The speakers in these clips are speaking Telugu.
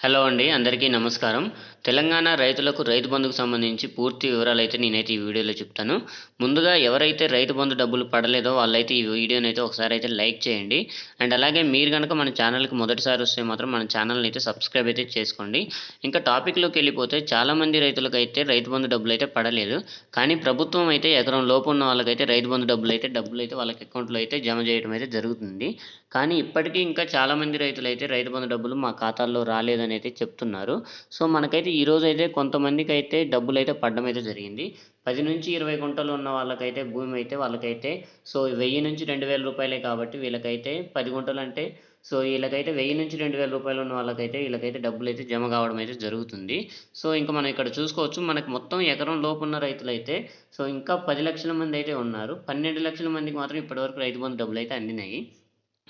హలో అండి అందరికీ నమస్కారం. తెలంగాణ రైతులకు రైతు బంధుకు సంబంధించి పూర్తి వివరాలు అయితే నేనైతే ఈ వీడియోలో చెప్తాను. ముందుగా ఎవరైతే రైతు బంధు డబ్బులు పడలేదో వాళ్ళైతే ఈ వీడియోని అయితే ఒకసారి అయితే లైక్ చేయండి. అండ్ అలాగే మీరు కనుక మన ఛానల్కి మొదటిసారి వస్తే మాత్రం మన ఛానల్ని అయితే సబ్స్క్రైబ్ అయితే చేసుకోండి. ఇంకా టాపిక్లోకి వెళ్ళిపోతే చాలామంది రైతులకు అయితే రైతు బంధు డబ్బులు అయితే పడలేదు. కానీ ప్రభుత్వం అయితే ఎకరం లోపు ఉన్న వాళ్ళకైతే రైతు బంధు డబ్బులు అయితే డబ్బులు అయితే వాళ్ళకి అకౌంట్లో అయితే జమ చేయడం అయితే జరుగుతుంది. కానీ ఇప్పటికీ ఇంకా చాలామంది రైతులు అయితే రైతు బంధు డబ్బులు మా ఖాతాల్లో రాలేదని అయితే చెప్తున్నారు. సో మనకైతే ఈరోజు అయితే కొంతమందికి అయితే డబ్బులు అయితే పడడం అయితే జరిగింది. పది నుంచి ఇరవై గుంటలు ఉన్న వాళ్ళకైతే భూమి అయితే వాళ్ళకైతే సో వెయ్యి నుంచి రెండు వేల రూపాయలే కాబట్టి వీళ్ళకైతే పది గుంటలు అంటే సో వీళ్ళకైతే వెయ్యి నుంచి రెండు వేల రూపాయలు ఉన్న వాళ్ళకైతే వీళ్ళకైతే డబ్బులు అయితే జమ కావడం అయితే జరుగుతుంది. సో ఇంకా మనం ఇక్కడ చూసుకోవచ్చు మనకి మొత్తం ఎకరం లోపు ఉన్న రైతులు అయితే సో ఇంకా పది లక్షల మంది అయితే ఉన్నారు. పన్నెండు లక్షల మందికి మాత్రం ఇప్పటివరకు రైతు బంధు డబ్బులు అయితే అందినాయి.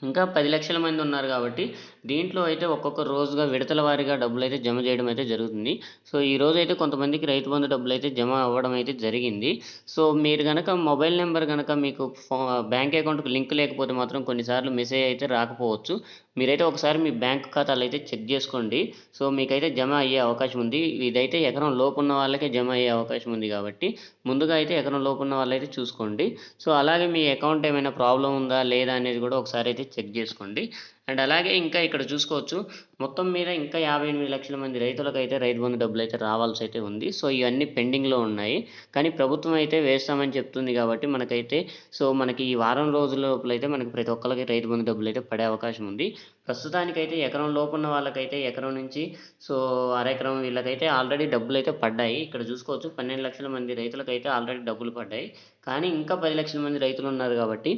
ఇంకా పది లక్షల మంది ఉన్నారు కాబట్టి దీంట్లో అయితే ఒక్కొక్క రోజుగా విడతల వారీగా డబ్బులు అయితే జమ చేయడం అయితే జరుగుతుంది. సో ఈ రోజు అయితే కొంతమందికి రైతు బంధు డబ్బులు అయితే జమ అవ్వడం అయితే జరిగింది. సో మీరు కనుక మొబైల్ నెంబర్ కనుక మీకు ఫో బ్యాంక్ అకౌంట్కి లింక్ లేకపోతే మాత్రం కొన్నిసార్లు మెసేజ్ అయితే రాకపోవచ్చు. మీరైతే ఒకసారి మీ బ్యాంక్ ఖాతాలు అయితే చెక్ చేసుకోండి. సో మీకైతే జమ అయ్యే అవకాశం ఉంది. ఇదైతే ఎకరం లోపు ఉన్న వాళ్ళకే జమ అయ్యే అవకాశం ఉంది కాబట్టి ముందుగా అయితే ఎకరం లోపు ఉన్న వాళ్ళైతే చూసుకోండి. సో అలాగే మీ అకౌంట్ ఏమైనా ప్రాబ్లం ఉందా లేదా అనేది కూడా ఒకసారి అయితే చెక్ చేసుకోండి. అండ్ అలాగే ఇంకా ఇక్కడ చూసుకోవచ్చు మొత్తం మీద ఇంకా యాభై ఎనిమిది లక్షల మంది రైతులకు అయితే రైతు బంధు డబ్బులు అయితే రావాల్సి అయితే ఉంది. సో ఇవన్నీ పెండింగ్లో ఉన్నాయి. కానీ ప్రభుత్వం అయితే వేస్తామని చెప్తుంది కాబట్టి మనకైతే సో మనకి ఈ వారం రోజుల లోపల అయితే మనకి ప్రతి ఒక్కరికి రైతు బంధు డబ్బులు అయితే పడే అవకాశం ఉంది. ప్రస్తుతానికైతే ఎకరం లోపున్న వాళ్ళకైతే ఎకరం నుంచి సో అరెకరం వీళ్ళకైతే ఆల్రెడీ డబ్బులు అయితే పడ్డాయి. ఇక్కడ చూసుకోవచ్చు పన్నెండు లక్షల మంది రైతులకైతే ఆల్రెడీ డబ్బులు పడ్డాయి. కానీ ఇంకా పది లక్షల మంది రైతులు ఉన్నారు కాబట్టి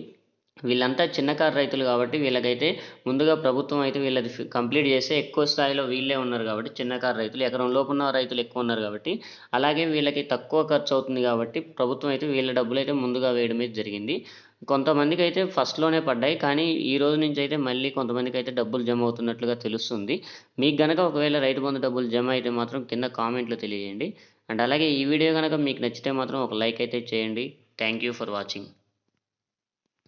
వీళ్ళంతా చిన్నకారు రైతులు కాబట్టి వీళ్ళకైతే ముందుగా ప్రభుత్వం అయితే వీళ్ళది కంప్లీట్ చేస్తే ఎక్కువ స్థాయిలో వీళ్ళే ఉన్నారు కాబట్టి చిన్నకారు రైతులు ఎకరం లోపు ఉన్న రైతులు ఎక్కువ ఉన్నారు కాబట్టి అలాగే వీళ్ళకి తక్కువ ఖర్చు అవుతుంది కాబట్టి ప్రభుత్వం అయితే వీళ్ళ డబ్బులు అయితే ముందుగా వేయడమే జరిగింది. కొంతమందికి అయితే ఫస్ట్లోనే పడ్డాయి కానీ ఈ రోజు నుంచి అయితే మళ్ళీ కొంతమందికి అయితే డబ్బులు జమ అవుతున్నట్లుగా తెలుస్తుంది. మీకు కనుక ఒకవేళ రైతు బంధు డబ్బులు జమ అయితే మాత్రం కింద కామెంట్లో తెలియజేయండి. అండ్ అలాగే ఈ వీడియో కనుక మీకు నచ్చితే మాత్రం ఒక లైక్ అయితే చేయండి. Thank you for watching.